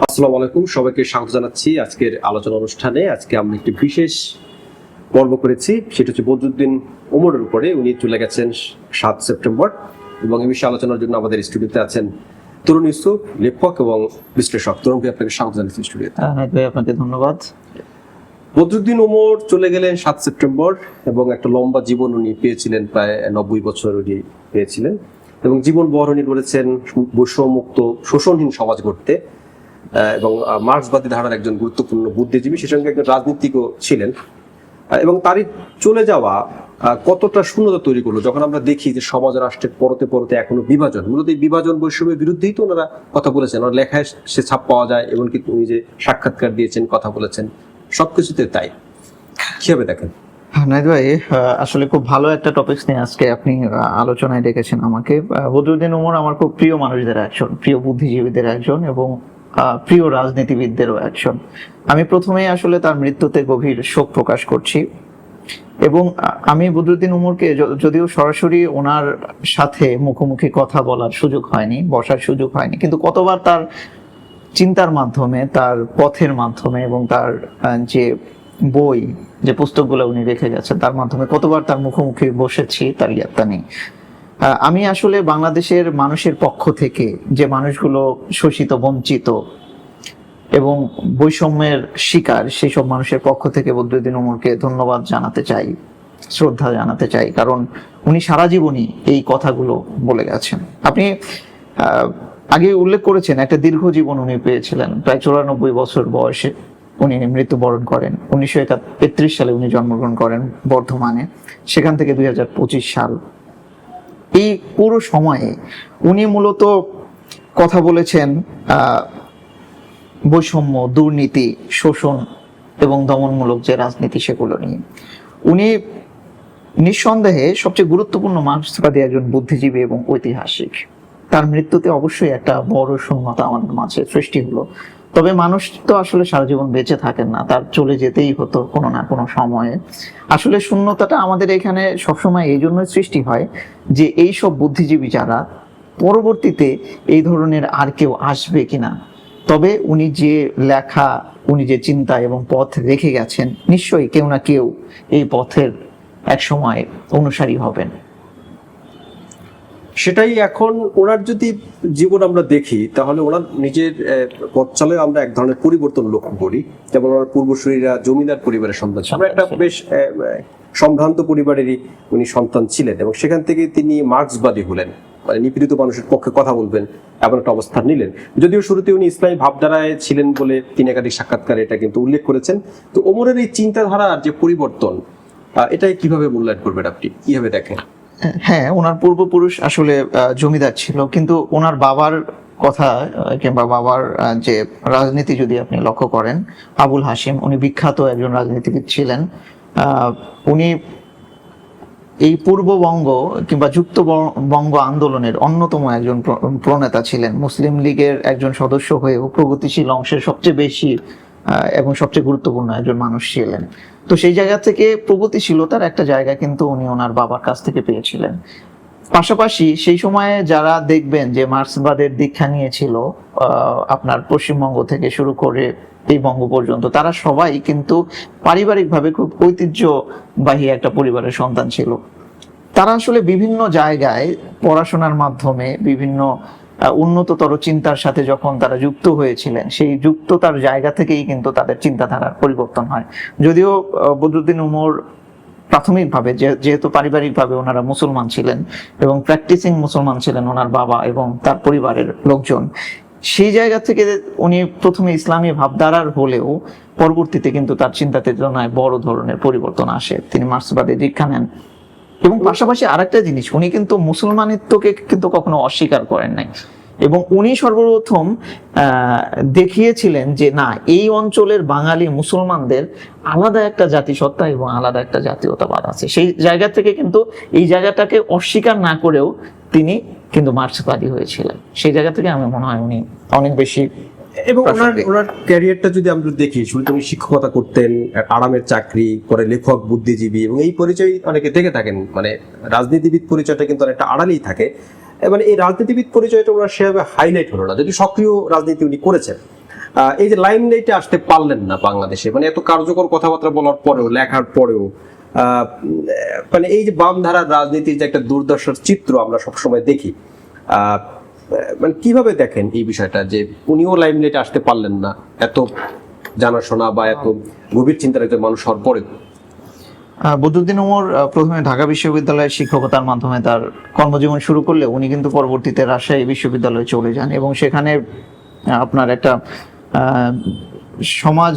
আসসালামু আলাইকুম সবাইকে স্বাগত জানাচ্ছি আজকের আলোচনা অনুষ্ঠানে। আজকে আমরা একটি বিশেষ পর্ব করেছি সেটা হচ্ছে বদরুদ্দিন ওমরের উপরে। উনি চলে গেছেন সাত সেপ্টেম্বর এবং এই বিষয়ে আলোচনার জন্য আমাদের স্টুডিওতে আছেন তরুণ ইউসুফ লেখক এবং বিশ্লেষক। তরুণকে আপনাকে স্বাগত জানাচ্ছি স্টুডিওতে। আহ, ভাই আপনাকে ধন্যবাদ। বদরুদ্দিন ওমর চলে গেলেন সাত সেপ্টেম্বর এবং একটা লম্বা জীবন উনি পেয়েছিলেন প্রায় নব্বই বছর উনি পেয়েছিলেন। এবং জীবন বহর উনি করেছেন বৈষম্যমুক্ত শোষণহীন সমাজ গড়তে। এবং মার্ক্সবাদী ধারার একজন গুরুত্বপূর্ণ বুদ্ধিজীবী, সে সঙ্গে একজন রাজনীতিকও ছিলেন। এবং তারই চলে যাওয়া কতটা শূন্যতা তৈরি করল, যখন আমরা দেখি যে সমাজ রাষ্ট্রের পরতে পরতে এখনও বিভাজন, মূলত এই বিভাজন বৈষম্যের বিরুদ্ধেই তো ওনারা কথা বলেছেন। ওনার লেখায় সে ছাপ পাওয়া যায়, এমনকি উনি যে সাক্ষাৎকার দিয়েছেন, কথা বলেছেন, সবকিছুতে তাই। কীভাবে দেখেন? নাহিদ ভাই আসলে খুব ভালো একটা টপিকস নিয়ে আজকে আপনি আলোচনায় ডেকেছেন আমাকে। বদরুদ্দিন উমর আমার খুব প্রিয় মানুষদের একজন, প্রিয় বুদ্ধিজীবীদের একজন এবং প্রিয় রাজনীতিবিদদেরও একজন। আমি প্রথমেই আসলে তার মৃত্যুতে গভীর শোক প্রকাশ করছি। এবং আমি বদরুদ্দিন উমরকে যদিও সরাসরি ওনার সাথে মুখোমুখি কথা বলার সুযোগ হয়নি, বসার সুযোগ হয়নি, কিন্তু কতবার তার চিন্তার মাধ্যমে, তার পথের মাধ্যমে এবং তার যে বই, যে পুস্তকগুলো উনি রেখে গেছেন, তার মাধ্যমে কতবার তার মুখোমুখি বসেছি, তার ইয়াত্তা নেই। আমি আসলে বাংলাদেশের মানুষের পক্ষ থেকে যে মানুষগুলো শোষিত, বঞ্চিত এবং বৈষম্যের শিকার সেই সব মানুষের পক্ষ থেকে বদরুদ্দিন উমরকে ধন্যবাদ জানাতে চাই, শ্রদ্ধা জানাতে চাই, কারণ উনি সারা জীবনই এই কথাগুলো বলে গেছেন। আপনি আগে উল্লেখ করেছেন, একটা দীর্ঘ জীবন উনি পেয়েছিলেন, প্রায় চুরানব্বই বছর বয়সে উনি মৃত্যুবরণ করেন। উনিশশো একত্রিশ সালে উনি জন্মগ্রহণ করেন বর্ধমানে, সেখান থেকে দুই হাজার পঁচিশ সাল এই পুরো সময়ে উনি মূলত কথা বলেছেন বৈষম্য, দুর্নীতি, শোষণ এবং দমনমূলক যে রাজনীতি সেগুলো নিয়ে। উনি নিঃসন্দেহে সবচেয়ে গুরুত্বপূর্ণ মার্ক্সবাদী একজন বুদ্ধিজীবী এবং ঐতিহাসিক। তার মৃত্যুতে অবশ্যই একটা বড় শূন্যতা আমাদের মাঝে সৃষ্টি হলো। তবে মানুষ তো আসলে সারা জীবন বেঁচে থাকেন না, তার চলে যেতেই হতো কোনো না কোনো সময়ে। আসলে শূন্যতাটা আমাদের এখানে সবসময় এই জন্যই সৃষ্টি হয় যে এই সব বুদ্ধিজীবী যারা পরবর্তীতে এই ধরনের আর কেউ আসবে কিনা। তবে উনি যে লেখা, উনি যে চিন্তা এবং পথ রেখে গেছেন, নিশ্চয়ই কেউ না কেউ এই পথের এক সময় অনুসারী হবেন। সেটাই এখন ওনার যদি জীবন আমরা দেখি তাহলে ওনার নিজের পথ চলে আমরা এক ধরনের পরিবর্তন লক্ষ্য করি। যেমন ওনার পূর্বসূরীরা জমিদার পরিবারের সন্তান। আমরা একটা বেশ সম্ভ্রান্ত পরিবারেরই উনি সন্তান ছিলেন এবং সেখান থেকে তিনি মার্ক্সবাদী হলেন। মানে নিপীড়িত মানুষের পক্ষে কথা বলবেন এমন একটা অবস্থান নিলেন। যদিও শুরুতে উনি ইসলামী ভাবধারায় ছিলেন বলে তিনি একাধিক সাক্ষাৎকারে এটা কিন্তু উল্লেখ করেছেন। তো ওমরের এই চিন্তাধারার যে পরিবর্তন এটাই কীভাবে মূল্যায়ন করবেন আপনি? কীভাবে দেখেন? হ্যাঁ ওনার পূর্বপুরুষ আসলে জমিদার ছিল, কিন্তু ওনার বাবার কথা কিংবা বাবার যে রাজনীতি যদি আপনি লক্ষ্য করেন, আবুল হাসিম উনি বিখ্যাত একজন রাজনীতিবিদ ছিলেন। উনি এই পূর্ববঙ্গ কিংবা যুক্ত বঙ্গ আন্দোলনের অন্যতম একজন প্রণেতা ছিলেন। মুসলিম লীগের একজন সদস্য হয়েও প্রগতিশীল অংশের সবচেয়ে বেশি এবং সবচেয়ে গুরুত্বপূর্ণ একজন মানুষ ছিলেন। তো সেই জায়গা থেকে প্রগতিশীলতার একটা জায়গা কিন্তু উনি ওনার বাবার কাছ থেকে পেয়েছিলেন। পাশাপাশি সেই সময়ে যারা দেখবেন যে মার্ক্সবাদের দীক্ষা নিয়েছিল আপনার পশ্চিমবঙ্গ থেকে শুরু করে এই বঙ্গ পর্যন্ত, তারা সবাই কিন্তু পারিবারিকভাবে খুব ঐতিহ্যবাহী একটা পরিবারের সন্তান ছিল। তারা আসলে বিভিন্ন জায়গায় পড়াশোনার মাধ্যমে বিভিন্ন উন্নততর চিন্তার সাথে যখন তারা যুক্ত হয়েছিলেন, সেই যুক্ততার জায়গা থেকেই কিন্তু তাদের চিন্তাধারার পরিবর্তন হয়। যদিও বদরুদ্দিন উমর প্রাথমিকভাবে যেহেতু পারিবারিকভাবে ওনারা মুসলমান ছিলেন এবং প্র্যাকটিসিং মুসলমান ছিলেন ওনার বাবা এবং তার পরিবারের লোকজন, সেই জায়গা থেকে উনি প্রথমে ইসলামী ভাবধারার হলেও পরবর্তীতে কিন্তু তার চিন্তা চেতনায় বড় ধরনের পরিবর্তন আসে। তিনি মার্ক্সবাদে দীক্ষা নেন। এবং পাশাপাশি আরেকটা জিনিস, উনি কিন্তু মুসলমানিত্বকে কিন্তু কখনো অস্বীকার করেন নাই। এবং উনি সর্বপ্রথম দেখিয়েছিলেন যে না, এই অঞ্চলের বাঙালি মুসলমানদের আলাদা একটা জাতিসত্তা এবং আলাদা একটা জাতীয়তাবাদ আছে। সেই জায়গা থেকে কিন্তু এই জায়গাটাকে অস্বীকার না করেও তিনি কিন্তু মার্ক্সবাদী হয়েছিলেন। সেই জায়গা থেকে আমি মনে হয় উনি অনেক বেশি এবং ওনার ওনার ক্যারিয়ারটা যদি আমরা দেখি শুরুতে উনি শিক্ষকতা করতেন আরামের চাকরি পরে লেখক বুদ্ধিজীবী এবং এই পরিচয় অনেকে দেখে থাকেন। মানে রাজনীতিবিদ পরিচয়টা কিন্তু অনেকটা আড়ালেই থাকে। মানে এই রাজনীতিবিদ পরিচয়টা ওনার সেভাবে হাইলাইট হলো না। যদি সক্রিয় রাজনীতি উনি করেছেন এই যে লাইমলাইটে আসতে পারলেন না বাংলাদেশে মানে এত কার্যকর কথাবার্তা বলার পরেও লেখার পরেও আহ, মানে এই যে বামধারার রাজনীতির যে একটা দুর্দশার চিত্র আমরা সবসময় দেখি আহ, মানে কীভাবে দেখেন এই বিষয়টা যে উনিও লাইমলাইটে আসতে পারলেন না? এত জানাশোনা বা এত গভীর চিন্তার একজন মানুষ হওয়ার পরে বদরুদ্দিন ওমর প্রথমে ঢাকা বিশ্ববিদ্যালয়ের শিক্ষকতার মাধ্যমে তার কর্মজীবন শুরু করলে উনি কিন্তু পরবর্তীতে রাজশাহী বিশ্ববিদ্যালয়ে চলে যান এবং সেখানে আপনার একটা সমাজ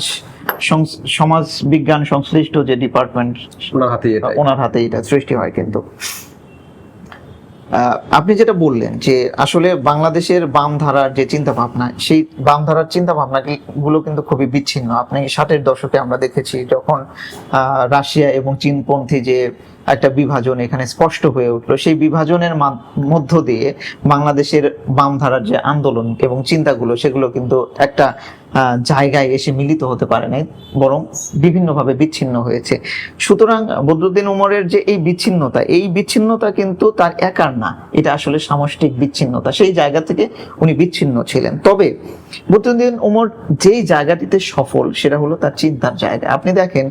সমাজ বিজ্ঞান সংশ্লিষ্ট যে ডিপার্টমেন্ট ওনার হাতে এটা। ওনার হাতে এটা সৃষ্টি হয় কিন্তু। আপনি যেটা বললেন যে আসলে বাংলাদেশের বাম ধারার যে চিন্তা ভাবনা সেই বাম ধারার চিন্তা ভাবনা গুলো কিন্তু খুবই বিচ্ছিন্ন। আপনি ষাটের দশকে আমরা দেখেছি যখন রাশিয়া এবং চীনপন্থী যে একটা বিভাজন এখানে স্পষ্ট হয়ে উঠল। সেই বিভাজনের মধ্য দিয়ে বাংলাদেশের বাম ধারার যে আন্দোলন এবং চিন্তাগুলো, সেগুলো কিন্তু একটা জায়গায় এসে মিলিত হতে পারে নাই, বরং বিভিন্নভাবে বিচ্ছিন্ন হয়েছে। সুতরাং বদরুদ্দিন উমরের যে এই বিচ্ছিন্নতা এই বিচ্ছিন্নতা কিন্তু তার একার না। এটা আসলে সামষ্টিক বিচ্ছিন্নতা। সেই জায়গা থেকে উনি বিচ্ছিন্ন ছিলেন। তবে বদরুদ্দিন উমর যেই জায়গাটিতে সফল, সেটা হলো তার চিন্তার জায়গা। আপনি দেখেন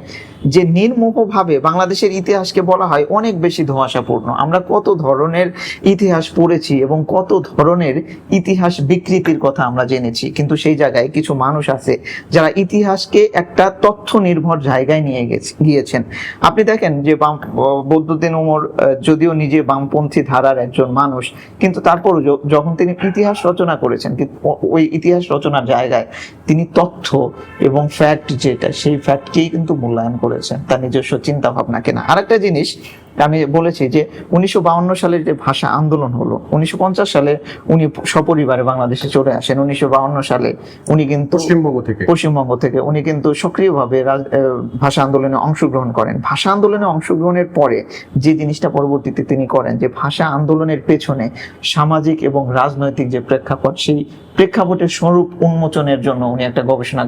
যে নির্মোহভাবে বাংলাদেশের ইতিহাসকে বলা হয়, অনেক বেশি ধোঁয়াশাপূর্ণ। আমরা কত ধরনের ইতিহাস পড়েছি এবং কত ধরনের ইতিহাস বিকৃতির কথা আমরা জেনেছি, কিন্তু সেই জায়গায় কিছু মানুষ আছে যারা ইতিহাসকে একটা তথ্য নির্ভর জায়গায় নিয়ে গেছে, গিয়েছেন। আপনি দেখেন যে বাম বৌদ্ধদিন উমর যদিও নিজে বামপন্থী ধারার একজন মানুষ, কিন্তু তারপরও যখন তিনি ইতিহাস রচনা করেছেন ওই ইতিহাস রচনার জায়গায় তিনি তথ্য এবং ফ্যাক্ট যেটা, সেই ফ্যাক্টকেই কিন্তু মূল্যায়ন করেছেন, তার নিজস্ব চিন্তা ভাবনাকে না আরেকটা জিনিস বেশি আমি বলেছি যে উনিশশো সালের যে ভাষা আন্দোলন হলো উনিশশো পঞ্চাশ সালে উনি সপরিবারে বাংলাদেশে চলে আসেন। উনিশশো সালে উনি কিন্তু পশ্চিমবঙ্গ থেকে। পশ্চিমবঙ্গ থেকে উনি কিন্তু সক্রিয়ভাবে ভাষা আন্দোলনে অংশগ্রহণ করেন। ভাষা আন্দোলনে অংশগ্রহণের পরে যে জিনিসটা পরবর্তীতে তিনি করেন যে ভাষা আন্দোলনের পেছনে সামাজিক এবং রাজনৈতিক যে প্রেক্ষাপট সেই প্রেক্ষাপটের স্বরূপ উন্মোচনের জন্য উনি একটা গবেষণা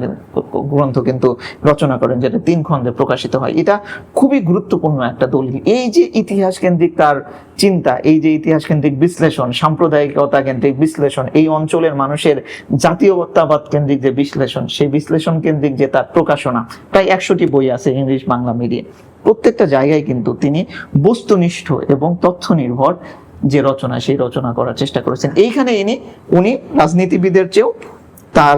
গ্রন্থ কিন্তু রচনা করেন যেটা তিন খণ্ডে প্রকাশিত হয়। এটা খুবই গুরুত্বপূর্ণ একটা দলিল। এই যে ইতিহাস কেন্দ্রিক তার চিন্তা, এই যে ইতিহাস কেন্দ্রিক বিশ্লেষণ সাম্প্রদায়িকতা কেন্দ্রিক বিশ্লেষণ, এই অঞ্চলের মানুষের জাতীয়তাবাদ কেন্দ্রিক যে বিশ্লেষণ, সেই বিশ্লেষণ কেন্দ্রিক যে তার প্রকাশনা, প্রায় একশোটি বই আছে ইংলিশ বাংলা মিডিয়ে প্রত্যেকটা জায়গায় কিন্তু তিনি বস্তুনিষ্ঠ এবং তথ্য নির্ভর যে রচনা, সেই রচনা করার চেষ্টা করেছেন। এইখানে ইনি, উনি রাজনীতিবিদের চেয়েও তার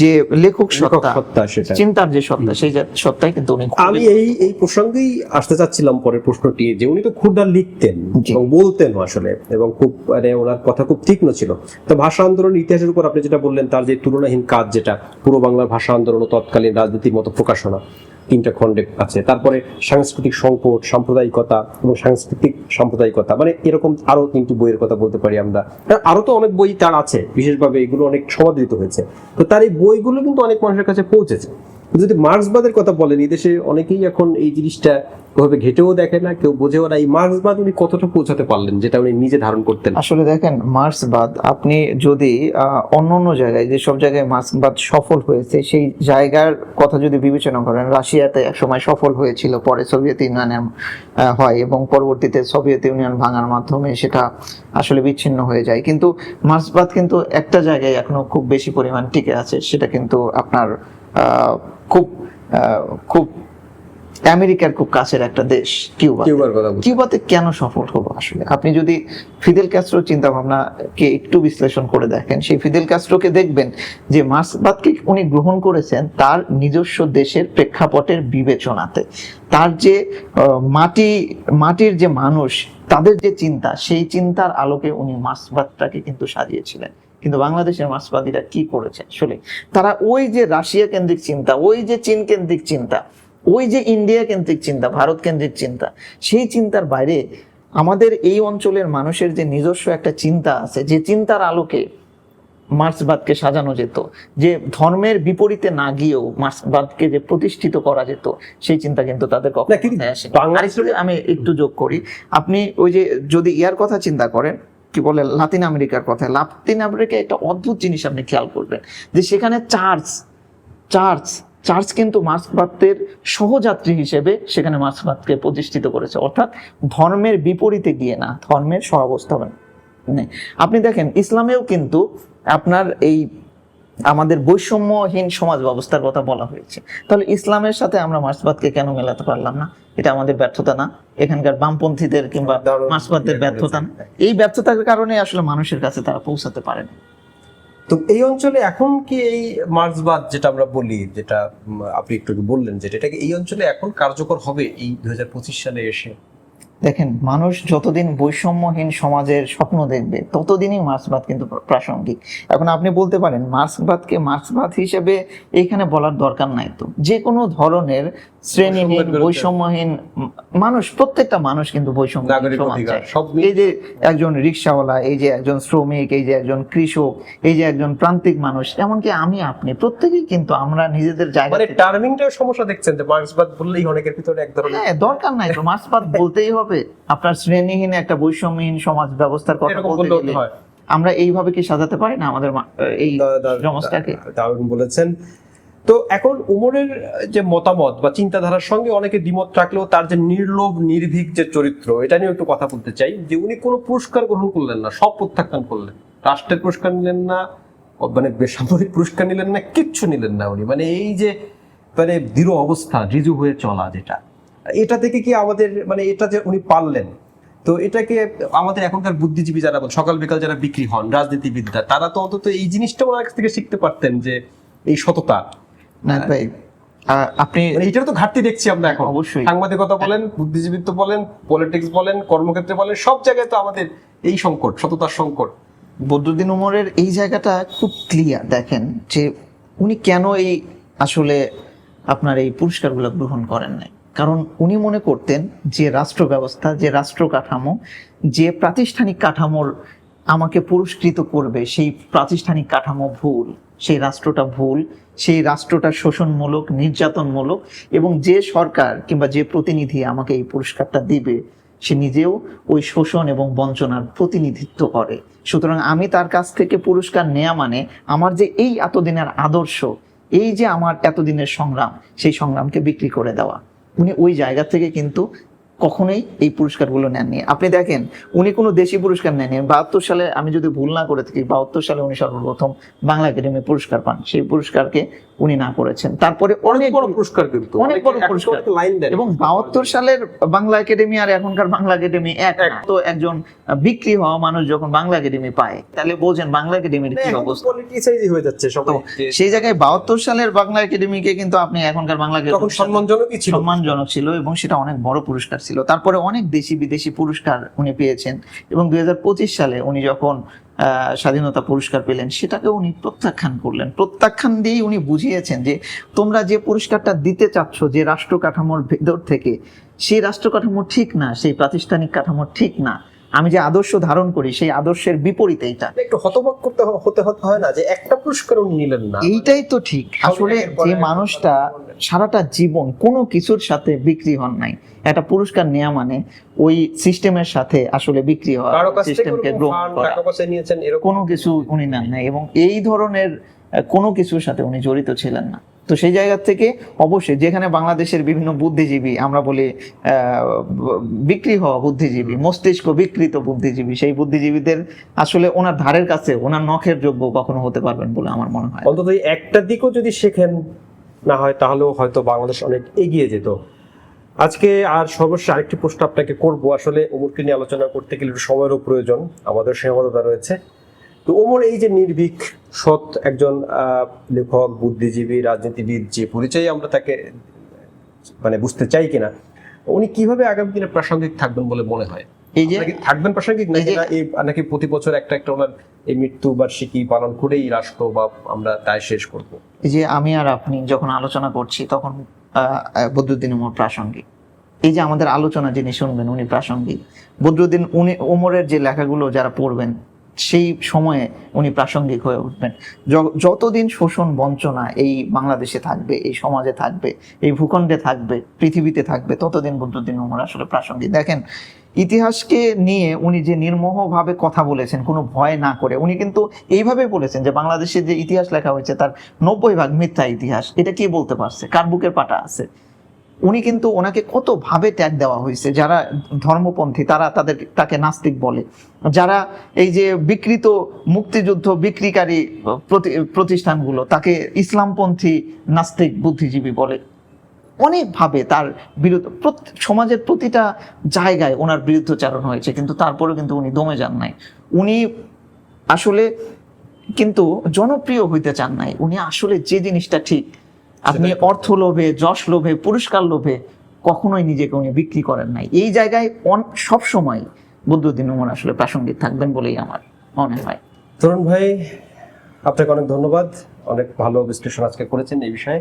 যে লেখক সত্তা চিন্তার যে সত্তা সেই সত্তাই কিন্তু উনি আমি এই এই প্রসঙ্গেই আসতে চাচ্ছিলাম পরের প্রশ্নটি যে উনি তো ক্ষুদ্র লিখতেন এবং বলতেন আসলে এবং খুব মানে ওনার কথা খুব তীক্ষ্ণ ছিল। তো ভাষা আন্দোলন ইতিহাসের উপর আপনি যেটা বললেন তার যে তুলনাহীন কাজ যেটা পুরো বাংলার ভাষা আন্দোলন ও তৎকালীন রাজনীতির মতো প্রকাশনা তিনটা খণ্ডে আছে। তারপরে সাংস্কৃতিক সংকট, সাম্প্রদায়িকতা এবং সাংস্কৃতিক সাম্প্রদায়িকতা। মানে এরকম আরও তিনটি বইয়ের কথা বলতে পারি আমরা। আরও তো অনেক বই তার আছে, বিশেষভাবে এগুলো অনেক সমাদৃত হয়েছে। তো তার এই বইগুলো কিন্তু অনেক মানুষের কাছে পৌঁছেছে। যদি মার্ক্সবাদের কথা বলেন দেশে অনেকেই এখন এই জিনিসটা ওভাবে ঘেটেও দেখে না, কেউ বোঝেও না। এই মার্ক্সবাদ উনি কতটা পৌঁছাতে পারলেন, যেটা উনি নিজে ধারণ করতেন? আসলে দেখেন, মার্ক্সবাদ আপনি যদি অন্য অন্য জায়গায় যেসব জায়গায় মার্ক্সবাদ সফল হয়েছে, সেই জায়গার কথা যদি বিবেচনা করেন, রাশিয়াতে একসময় সফল হয়েছিল, পরে সোভিয়েত ইউনিয়নের হয় এবং পরবর্তীতে সোভিয়েত ইউনিয়ন ভাঙার মাধ্যমে সেটা আসলে বিচ্ছিন্ন হয়ে যায়। কিন্তু মার্ক্সবাদ কিন্তু একটা জায়গায় এখনও খুব বেশি পরিমাণ টিকে আছে, সেটা কিন্তু আপনার খুব খুব আমেরিকার খুব কাছের একটা দেশ কিউবা কিউবার কথা কিউবাতে কেন সফল হলো আসলে? আপনি যদি ফিদেল ক্যাস্ট্রোর চিন্তা ভাবনাকে একটু বিশ্লেষণ করে দেখেন সেই ফিদেল ক্যাস্ট্রোকে দেখবেন যে মার্ক্সবাদকে উনি গ্রহণ করেছেন তার নিজস্ব দেশের প্রেক্ষাপটের বিবেচনাতে। তার যে মাটি মাটির যে মানুষ তাদের যে চিন্তা সেই চিন্তার আলোকে উনি মার্ক্সবাদটাকে কিন্তু সাজিয়েছিলেন। কিন্তু বাংলাদেশের মার্ক্সবাদীরা কি করেছে? আসলে তারা ওই যে রাশিয়া কেন্দ্রিক চিন্তা ওই যে চীন কেন্দ্রিক চিন্তা ওই যে ইন্ডিয়া কেন্দ্রিক চিন্তা ভারত কেন্দ্রিক চিন্তা সেই চিন্তার বাইরে আমাদের এই অঞ্চলের মানুষের যে নিজস্ব একটা চিন্তা আছে যে চিন্তার আলোকে মার্ক্সবাদকে সাজানো যেত যে ধর্মের বিপরীতে না গিয়েও মার্ক্সবাদকে যে প্রতিষ্ঠিত করা যেত সেই চিন্তা কিন্তু তাদের কখনো আমি একটু যোগ করি। আপনি ওই যে যদি ইয়ার কথা চিন্তা করেন কি বলে লাতিন আমেরিকার কথা। লাতিন আমেরিকা একটা অদ্ভুত জিনিস আপনি খেয়াল করবেন যে সেখানে চার্চ চার্চ চার্চ কিন্তু মার্ক্সবাদের সহযাত্রী হিসেবে সেখানে মার্ক্সবাদকে প্রতিষ্ঠিত করেছে। অর্থাৎ ধর্মের বিপরীতে গিয়ে না, ধর্মের সহাবস্থান। নেই আপনি দেখেন, ইসলামেও কিন্তু আপনার এই আমাদের বৈষম্যহীন সমাজ ব্যবস্থার কথা বলা হয়েছে। তাহলে ইসলামের সাথে আমরা মার্ক্সবাদকে কেন মেলাতে পারলাম না? এটা আমাদের ব্যর্থতা না? এখানকার বামপন্থীদের কিংবা ইয়ে ব্যর্থতা না? এই ব্যর্থতার কারণে আসলে মানুষের কাছে তারা পৌঁছাতে পারে না। তো এই অঞ্চলে এখন কি এই মার্ক্সবাদ যেটা আমরা বলি যেটা আপনি একটু বললেন যেটা এটা কি এই অঞ্চলে এখন কার্যকর হবে এই দুই হাজার পঁচিশ সালে এসে? দেখেন, মানুষ যতদিন বৈষম্যহীন সমাজের স্বপ্ন দেখবে, ততদিনই মার্ক্সবাদ কিন্তু প্রাসঙ্গিক। এখন আপনি বলতে পারেন, মার্ক্সবাদকে মার্ক্সবাদ হিসেবে এখানে বলার দরকার নাই তো। যে কোনো ধরনের শ্রেণীহীন বৈষম্যহীন মানুষ প্রত্যেকটা মানুষ কিন্তু বৈষম্য এই যে একজন রিক্সাওয়ালা এই যে একজন শ্রমিক এই যে একজন কৃষক এই যে একজন প্রান্তিক মানুষ এমনকি আমি আপনি প্রত্যেকেই কিন্তু আমরা নিজেদের জায়গা মানে টার্মিংটার সমস্যা দেখছেন যে মার্ক্সবাদ বললেই অনেকের ভিতরে এক ধরনের হ্যাঁ দরকার নাই তো মার্ক্সবাদ বলতেই হবে। আপনার শ্রেণীহীন একটা বৈষম্যহীন সমাজ ব্যবস্থার কথা বলতে গেলে আমরা এইভাবে কি সাজাতে পারি না আমাদের এই সমাজটাকে? দারুণ বলেছেন। তো এখন উমরের যে মতামত বা চিন্তাধারার সঙ্গে অনেকে দ্বিমত রাখলেও তার যে নির্লোভ, নির্ভীক যে চরিত্র, এটা নিয়ে একটু কথা বলতে চাই যে উনি কোনো পুরস্কার গ্রহণ করলেন না, সব প্রত্যাখ্যান করলেন। রাষ্ট্রের পুরস্কার নিলেন না মানে বেসামরিক পুরস্কার নিলেন না, কিচ্ছু নিলেন না উনি। মানে এই যে মানে দৃঢ় অবস্থা, রিজু হয়ে চলা যেটা, এটা থেকে কি আমাদের মানে এটা যে উনি পারলেন, তো এটাকে আমাদের এখনকার বুদ্ধিজীবী যারা সকাল বিকাল যারা বিক্রি হন, রাজনীতিবিদরা, তারা তো অন্তত এই জিনিসটা ওনার কাছ থেকে শিখতে পারতেন যে এই সততা না ভাই আপনি মানে তো ঘাটতি দেখছি আমরা এখন। অবশ্যই। সাংবাদিকতা বলেন বুদ্ধিজীবিত্ব বলেন পলিটিক্স বলেন কর্মক্ষেত্রে বলেন সব জায়গায় তো আমাদের এই সংকট সততার সংকট। বদরুদ্দিন উমরের এই জায়গাটা খুব ক্লিয়ার দেখেন যে উনি কেন এই আসলে আপনার এই পুরস্কারগুলো গ্রহণ করেন নাই। কারণ উনি মনে করতেন যে রাষ্ট্র ব্যবস্থা যে রাষ্ট্র কাঠামো যে প্রাতিষ্ঠানিক কাঠামোর আমাকে পুরস্কৃত করবে সেই প্রাতিষ্ঠানিক কাঠামো ভুল সেই রাষ্ট্রটা ভুল সেই রাষ্ট্রটা শোষণমূলক, নির্যাতনমূলক এবং যে সরকার কিংবা যে প্রতিনিধি আমাকে এই পুরস্কারটা দিবে, সে নিজেও ওই শোষণ এবং বঞ্চনার প্রতিনিধিত্ব করে। সুতরাং আমি তার কাছ থেকে পুরস্কার নেয়া মানে আমার যে এই এতদিনের আদর্শ, এই যে আমার এতদিনের সংগ্রাম, সেই সংগ্রামকে বিক্রি করে দেওয়া। উনি ওই জায়গা থেকে কিন্তু কখনোই এই পুরস্কারগুলো নেননি। আপনি দেখেন, উনি কোনো দেশি পুরস্কার নেননি। বাহাত্তর সালে আমি যদি ভুল না করে থাকি, বাহাত্তর সালে উনি সর্বপ্রথম বাংলা একাডেমি পুরস্কার পান। সেই পুরস্কারকে উনি না করেছেন। তারপরে অনেক বড় পুরস্কার কিন্তু। অনেক বড় পুরস্কার। লাইন দেন। এবং বাহাত্তর সালের বাংলা একাডেমি আর এখনকার বাংলা একাডেমি এক তো একজন বিক্রি হওয়া মানুষ যখন বাংলা একাডেমি পায় তাহলে বোঝেন বাংলা একাডেমির কি অবস্থা। পলিটিসাইজই হয়ে যাচ্ছে সবাই। যে- সেই জায়গায় বাহাত্তর সালের বাংলা একাডেমিকে কিন্তু আপনি এখনকার বাংলা তখন সম্মানজনকই ছিল। সম্মানজনক ছিল এবং সেটা অনেক বড় পুরস্কার ছিল। তারপরে অনেক দেশি বিদেশি পুরস্কার উনি পেয়েছেন এবং দুই হাজার পঁচিশ সালে উনি যখন স্বাধীনতা পুরস্কার পেলেন সেটাকে উনি প্রত্যাখ্যান করলেন। প্রত্যাখ্যান দিয়েই উনি বুঝিয়েছেন যে তোমরা যে পুরস্কারটা দিতে চাচ্ছ যে রাষ্ট্র কাঠামোর ভেতর থেকে সেই রাষ্ট্র কাঠামো ঠিক না সেই প্রাতিষ্ঠানিক কাঠামো ঠিক না। আমি যে আদর্শ ধারণ করি সেই আদর্শের বিপরীতে এটা একটু হতবাক করতে হতে হতে হয় না যে একটা পুরস্কার উনি নিলেন না। এইটাই তো ঠিক। আসলে যে মানুষটা সারাটা জীবন কোনো কিছুর সাথে বিক্রি হন নাই একটা পুরস্কার নেওয়া মানে ওই সিস্টেমের সাথে আসলে বিক্রি হওয়া সিস্টেমকে গ্রহণ করা। কোনো কিছু উনি নেন নাই এবং এই ধরনের কোনো কিছুর সাথে উনি জড়িত ছিলেন না। তো সেই জায়গা থেকে অবশ্যই যেখানে বাংলাদেশের বিভিন্ন বুদ্ধিজীবী আমরা বলি আহ, বিক্রি হওয়া বুদ্ধিজীবী মস্তিষ্ক বিকৃত বুদ্ধিজীবী সেই বুদ্ধিজীবীদের আসলে ওনার ধারের কাছে ওনার নখের যোগ্য কখনো হতে পারবেন বলে আমার মনে হয়। অন্তত একটা দিকও যদি শেখেন না হয় তাহলেও হয়তো বাংলাদেশ অনেক এগিয়ে যেত। আজকে আর সর্বশেষ আরেকটি প্রশ্ন আপনাকে করব। আসলে ওমরকে নিয়ে আলোচনা করতে গেলে একটু সময়েরও প্রয়োজন আমাদের সীমাবদ্ধতা রয়েছে। তো ওমর এই যে নির্ভীক সৎ একজন লেখক বুদ্ধিজীবী রাজনীতিবিদ যে পরিচয় আমরা তাকে মানে বুঝতে চাই কিনা উনি কীভাবে আগামী দিনে প্রাসঙ্গিক থাকবেন বলে মনে হয়? এই যে থাকবেন প্রাসঙ্গিক নাকি নাকি প্রতি বছর একটা একটা ওনার এই মৃত্যু বার্ষিকী পালন করেই রাষ্ট্র বা আমরা তাই শেষ করব? এই যে আমি আর আপনি যখন আলোচনা করছি তখন বদরুদ্দিন উমর প্রাসঙ্গিক। এই যে আমাদের আলোচনা যিনি শুনবেন, উনি প্রাসঙ্গিক। বদরুদ্দিন, উনি ওমরের যে লেখাগুলো যারা পড়বেন, সেই সময়ে উনি প্রাসঙ্গিক হয়ে উঠবেন। যতদিন শোষণ বঞ্চনা এই বাংলাদেশে থাকবে, এই সমাজে থাকবে, এই ভূখণ্ডে থাকবে, পৃথিবীতে থাকবে, ততদিন বদরুদ্দিন উমর আসলে প্রাসঙ্গিক। দেখেন ইতিহাসকে নিয়ে উনি যে নির্মোহভাবে কথা বলেছেন, কোনো ভয় না করে, উনি কিন্তু এইভাবে বলেছেন যে বাংলাদেশের যে ইতিহাস লেখা হয়েছে তার নব্বই ভাগ মিথ্যা ইতিহাস। এটা কে বলতে পারছে? কার বুকের পাটা আছে? উনি কিন্তু ওনাকে কত ভাবে ত্যাগ দেওয়া হয়েছে? যারা ধর্মপন্থী, তারা তাদের তাকে নাস্তিক বলে। যারা এই যে বিকৃত মুক্তিযুদ্ধ বিক্রিকারী প্রতি- প্রতিষ্ঠানগুলো, তাকে ইসলামপন্থী নাস্তিক বুদ্ধিজীবী বলে। অনেকভাবে তার বিরুদ্ধে সমাজের প্রতিটা জায়গায় ওনার বিরুদ্ধচারণ হয়েছে কিন্তু তারপরেও কিন্তু উনি দমে যান নাই। উনি আসলে কিন্তু জনপ্রিয় হইতে চান নাই। উনি আসলে যে জিনিসটা ঠিক আপনি অর্থ লোভে যশ লোভে পুরস্কার লোভে কখনোই নিজেকে উনি বিক্রি করেন নাই। এই জায়গায় সব সময় বুদ্ধুদ্দিন উমর আসলে প্রাসঙ্গিক থাকবেন বলেই আমার মনে হয়। তরুণ ভাই আপনাকে অনেক ধন্যবাদ। অনেক ভালো বিশ্লেষণ আজকে করেছেন এই বিষয়ে।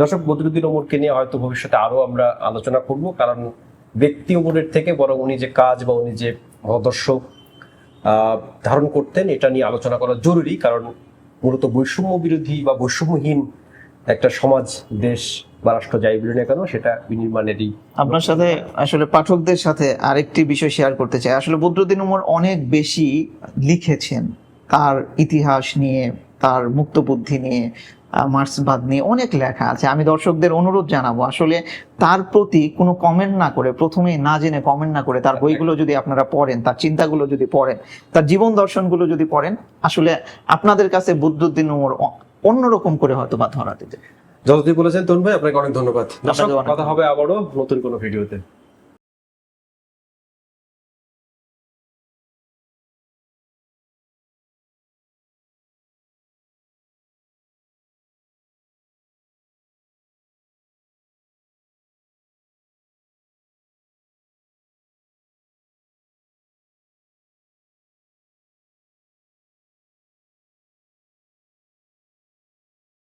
দর্শক, বদরুদ্দিন ওমরকে নিয়ে হয়তো ভবিষ্যতে আরও আমরা আলোচনা করব। কারণ ব্যক্তি ওমরের থেকে বরং উনি যে কাজ বা উনি যে আদর্শ ধারণ করতেন, এটা নিয়ে আলোচনা করা জরুরি। কারণ মূলত বৈষম্য বিরোধী বা বৈষম্যহীন একটা সমাজ, দেশ বা রাষ্ট্র যাই বলি না কেন, সেটা বিনির্মাণেরই আপনার সাথে আসলে পাঠকদের সাথে আরেকটি বিষয় শেয়ার করতে চাই। আসলে বদরুদ্দিন উমর অনেক বেশি লিখেছেন তার ইতিহাস নিয়ে, তার মুক্তবুদ্ধি নিয়ে মার্ক্সবাদ নিয়ে অনেক লেখা আছে। আমি দর্শকদের অনুরোধ জানাব আসলে তার প্রতি কোনো কমেন্ট না করে প্রথমেই না জেনে কমেন্ট না করে তার বইগুলো যদি আপনারা পড়েন তার চিন্তাগুলো যদি পড়েন তার জীবন দর্শনগুলো যদি পড়েন আসলে আপনাদের কাছে বুদ্ধুদ্দিন উমর অ- অন্যরকম করে হয়তো বা ধরা দিতে। যতদিন বলেছেন তরুণ ভাই আপনাকে অনেক ধন্যবাদ। কথা হবে আবারও নতুন কোনো ভিডিওতে।